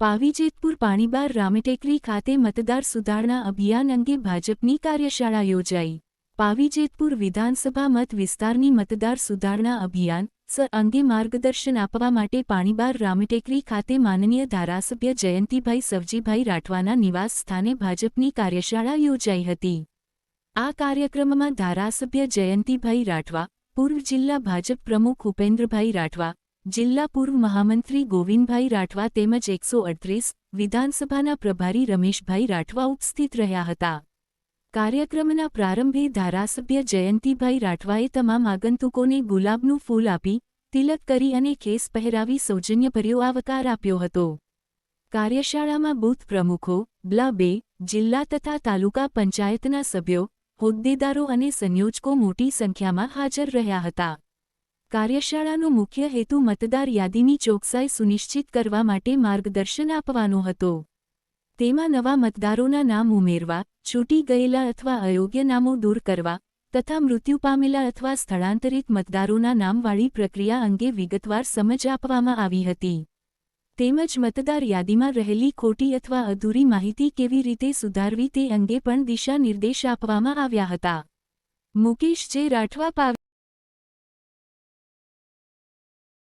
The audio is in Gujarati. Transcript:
પાવીજેતપુર પાણીબાર રામટેકરી ખાતે મતદાર સુધારણા અભિયાન અંગે ભાજપની કાર્યશાળા યોજાઈ. પાવીજેતપુર વિધાનસભા મત વિસ્તારની મતદાર સુધારણા અભિયાન સ અંગે માર્ગદર્શન આપવા માટે પાણીબાર રામટેકરી ખાતે માનનીય ધારાસભ્ય જયંતિભાઈ સવજીભાઈ રાઠવાના નિવાસ સ્થાને ભાજપની કાર્યશાળા યોજાઈ હતી. આ કાર્યક્રમમાં ધારાસભ્ય જયંતિભાઈ રાઠવા, પૂર્વ જિલ્લા ભાજપ પ્રમુખ ઉપેન્દ્રભાઈ રાઠવા જિલ્લા પૂર્વ મહામંત્રી ગોવિંદભાઈ રાઠવા તેમજ એકસો અડત્રીસ વિધાનસભાના પ્રભારી રમેશભાઈ રાઠવા ઉપસ્થિત રહ્યા હતા. કાર્યક્રમના પ્રારંભે ધારાસભ્ય જયંતિભાઈ રાઠવાએ તમામ આગંતુકોને ગુલાબનું ફૂલ આપી, તિલક કરી અને કેસ પહેરાવી સૌજન્યભર્યો આવકાર આપ્યો હતો. કાર્યશાળામાં બૂથ પ્રમુખો, બ્લા બે, જિલ્લા તથા તાલુકા પંચાયતના સભ્યો, હોદ્દેદારો અને સંયોજકો મોટી સંખ્યામાં હાજર રહ્યા હતા. કાર્યશાળાનો મુખ્ય હેતુ મતદાર યાદીની ચોકસાઈ સુનિશ્ચિત કરવા માટે માર્ગદર્શન આપવાનો હતો. તેમાં નવા મતદારોના નામ ઉમેરવા, છૂટી ગયેલા અથવા અયોગ્ય નામો દૂર કરવા, તથા મૃત્યુ પામેલા અથવા સ્થળાંતરિત મતદારોના નામવાળી પ્રક્રિયા અંગે વિગતવાર સમજ આપવામાં આવી હતી. તેમજ મતદાર યાદીમાં રહેલી ખોટી અથવા અધૂરી માહિતી કેવી રીતે સુધારવી તે અંગે પણ દિશા નિર્દેશ આપવામાં આવ્યા હતા. મુકેશ જે રાઠવા